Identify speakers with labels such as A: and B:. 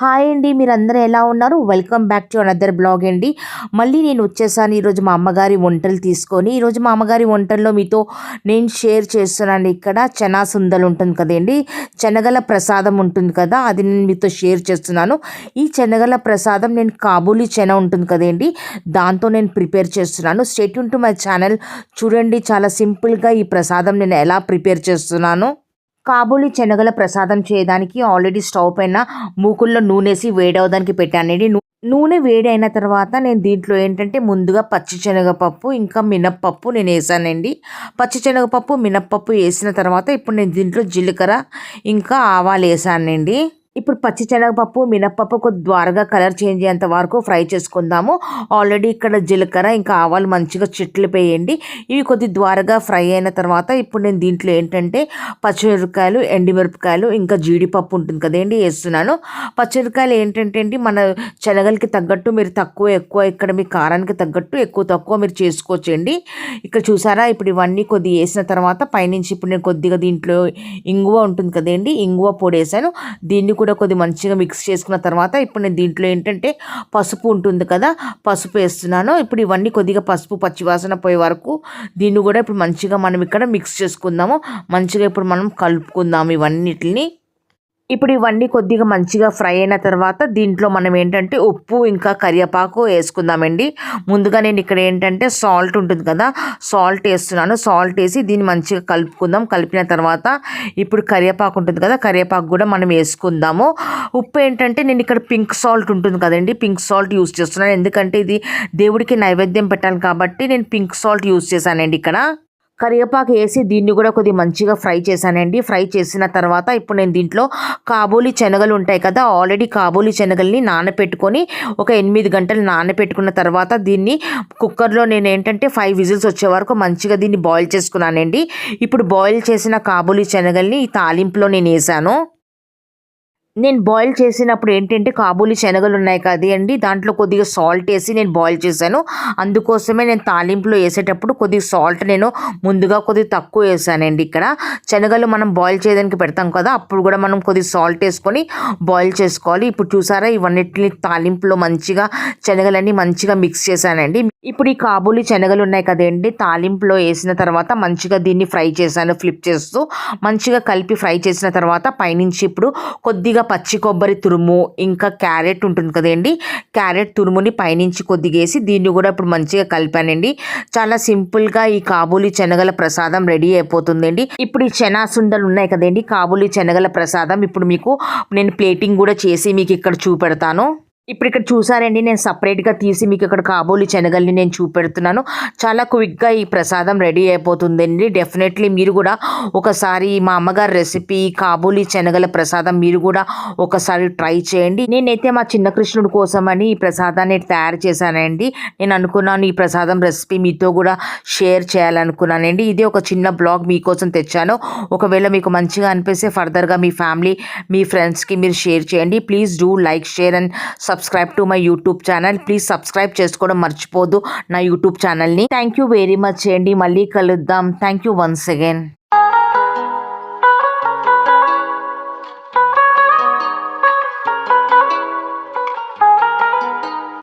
A: Hi అండి మీరందరూ ఎలా ఉన్నారు? Welcome back to another blog అండి. మళ్ళీ నేను వచ్చేసాను. ఈరోజు మా అమ్మగారి వంటలు తీసుకొని ఈరోజు మా అమ్మగారి వంటల్లో మీతో నేను షేర్ చేస్తున్నాను. ఇక్కడ చనా సుందలు ఉంటుంది కదండి. శనగల ప్రసాదం ఉంటుంది కదా అది నేను మీతో షేర్ చేస్తున్నాను. ఈ శనగల ప్రసాదం నేను కాబూలీ చెన ఉంటుంది కదండి దాంతో నేను ప్రిపేర్ చేస్తున్నాను. స్టేట్ టు మై ఛానల్ చూడండి చాలా సింపుల్గా ఈ ప్రసాదం నేను ఎలా ప్రిపేర్ చేస్తున్నాను. కాబూలి శనగల ప్రసాదం చేయడానికి ఆల్రెడీ స్టవ్ పైన మూకుల్లో నూనెసి వేడవడానికి పెట్టానండి. నూనె వేడి అయిన తర్వాత నేను దీంట్లో ఏంటంటే ముందుగా పచ్చి శనగపప్పు ఇంకా మినప్పప్పు నేను వేసానండి. పచ్చి శనగపప్పు మినప్పప్పు వేసిన తర్వాత ఇప్పుడు నేను దీంట్లో జీలకర్ర ఇంకా ఆవాలు వేసానండి. ఇప్పుడు పచ్చి శనగపప్పు మినప్పప్పు కొద్ది ద్వారగా కలర్ చేంజ్ అయ్యేంత వరకు ఫ్రై చేసుకుందాము. ఆల్రెడీ ఇక్కడ జీలకర్ర ఇంకా ఆవాలు మంచిగా చెట్లు వేయండి ఇవి కొద్ది ద్వారగా ఫ్రై అయిన తర్వాత ఇప్పుడు నేను దీంట్లో ఏంటంటే పచ్చిమిరపకాయలు ఎండిమిరపకాయలు ఇంకా జీడిపప్పు ఉంటుంది కదండి వేస్తున్నాను. పచ్చిమిరపకాయలు ఏంటంటే అండి మన శనగలకి తగ్గట్టు మీరు తక్కువ ఎక్కువ ఇక్కడ మీ కారానికి తగ్గట్టు ఎక్కువ తక్కువ మీరు చేసుకోవచ్చండి. ఇక్కడ చూసారా ఇప్పుడు ఇవన్నీ కొద్ది వేసిన తర్వాత పైనుంచి ఇప్పుడు నేను కొద్దిగా దీంట్లో ఇంగువ ఉంటుంది కదండి ఇంగువ పొడి వేసాను దీన్ని కూడా కొద్ది మంచిగా మిక్స్ చేసుకున్న తర్వాత ఇప్పుడు నేను దీంట్లో ఏంటంటే పసుపు ఉంటుంది కదా పసుపు వేస్తున్నాను. ఇప్పుడు ఇవన్నీ కొద్దిగా పసుపు పచ్చివాసన పోయే వరకు దీన్ని కూడా ఇప్పుడు మంచిగా మనం ఇక్కడ మిక్స్ చేసుకుందాము. మంచిగా ఇప్పుడు మనం కలుపుకుందాము ఇవన్నిటిని. ఇప్పుడు ఇవన్నీ కొద్దిగా మంచిగా ఫ్రై అయిన తర్వాత దీంట్లో మనం ఏంటంటే ఉప్పు ఇంకా కరివేపాకు వేసుకుందామండి. ముందుగా నేను ఇక్కడ ఏంటంటే సాల్ట్ ఉంటుంది కదా సాల్ట్ వేస్తున్నాను. సాల్ట్ వేసి దీన్ని మంచిగా కలుపుకుందాం. కలిపిన తర్వాత ఇప్పుడు కరివేపాకు ఉంటుంది కదా కరివేపాకు కూడా మనం వేసుకుందాము. ఉప్పు ఏంటంటే నేను ఇక్కడ పింక్ సాల్ట్ ఉంటుంది కదండి పింక్ సాల్ట్ యూస్ చేస్తున్నాను. ఎందుకంటే ఇది దేవుడికి నైవేద్యం పెట్టాలి కాబట్టి నేను పింక్ సాల్ట్ యూస్ చేశానండి ఇక్కడ. కరివేపాకు వేసి దీన్ని కూడా కొద్దిగా మంచిగా ఫ్రై చేశానండి. ఫ్రై చేసిన తర్వాత ఇప్పుడు నేను దీంట్లో కాబూలి శనగలు ఉంటాయి కదా ఆల్రెడీ కాబూలి శనగల్ని నానబెట్టుకొని ఒక ఎనిమిది గంటలు నానబెట్టుకున్న తర్వాత దీన్ని కుక్కర్లో నేను ఏంటంటే ఫైవ్ విజిల్స్ వచ్చే వరకు మంచిగా దీన్ని బాయిల్ చేసుకున్నానండి. ఇప్పుడు బాయిల్ చేసిన కాబూలి శనగల్ని ఈ తాలింపులో నేను వేసాను. నేను బాయిల్ చేసినప్పుడు ఏంటంటే కాబూలి శనగలు ఉన్నాయి కదా అండి దాంట్లో కొద్దిగా సాల్ట్ వేసి నేను బాయిల్ చేశాను. అందుకోసమే నేను తాలింపులో వేసేటప్పుడు కొద్దిగా సాల్ట్ నేను ముందుగా కొద్దిగా తక్కువ వేసానండి ఇక్కడ. శనగలు మనం బాయిల్ చేయడానికి పెడతాం కదా అప్పుడు కూడా మనం కొద్దిగా సాల్ట్ వేసుకొని బాయిల్ చేసుకోవాలి. ఇప్పుడు చూసారా ఇవన్నిటిని తాలింపులో మంచిగా శనగలన్నీ మంచిగా మిక్స్ చేశానండి. ఇప్పుడు ఈ కాబూలి శనగలు ఉన్నాయి కదండి తాలింపులో వేసిన తర్వాత మంచిగా దీన్ని ఫ్రై చేశాను ఫ్లిప్ చేస్తూ మంచిగా కలిపి ఫ్రై చేసిన తర్వాత పైనుంచి ఇప్పుడు కొద్దిగా పచ్చి కొబ్బరి తురుము ఇంకా క్యారెట్ ఉంటుంది కదండి క్యారెట్ తురుముని పైనుంచి కొద్దిగా వేసి దీన్ని కూడా ఇప్పుడు మంచిగా కలిపానండి. చాలా సింపుల్గా ఈ కాబూలి శనగల ప్రసాదం రెడీ అయిపోతుందండి. ఇప్పుడు ఈ చెనాసుండలు ఉన్నాయి కదండి కాబూలి శనగల ప్రసాదం ఇప్పుడు మీకు నేను ప్లేటింగ్ కూడా చేసి మీకు ఇక్కడ చూపెడతాను. ఇప్పుడు ఇక్కడ చూసారండి నేను సపరేట్గా తీసి మీకు ఇక్కడ కాబోలి శనగల్ని నేను చూపెడుతున్నాను. చాలా క్విక్గా ఈ ప్రసాదం రెడీ అయిపోతుందండి. డెఫినెట్లీ మీరు కూడా ఒకసారి మా అమ్మగారి రెసిపీ కాబోలి శనగల ప్రసాదం మీరు కూడా ఒకసారి ట్రై చేయండి. నేనైతే మా చిన్న కృష్ణుడి కోసమని ఈ ప్రసాదాన్ని తయారు చేశానండి. నేను అనుకున్నాను ఈ ప్రసాదం రెసిపీ మీతో కూడా షేర్ చేయాలనుకున్నానండి. ఇది ఒక చిన్న బ్లాగ్ మీకోసం తెచ్చాను. ఒకవేళ మీకు మంచిగా అనిపిస్తే ఫర్దర్గా మీ ఫ్యామిలీ మీ ఫ్రెండ్స్కి మీరు షేర్ చేయండి. Please do like share and subscribe to my YouTube channel please subscribe చేసుకోవడం మర్చిపోదు నా యూట్యూబ్ ఛానల్ని థ్యాంక్ యూ వెరీ మచ్ చేయండి. మళ్ళీ కలుద్దాం. Thank you once again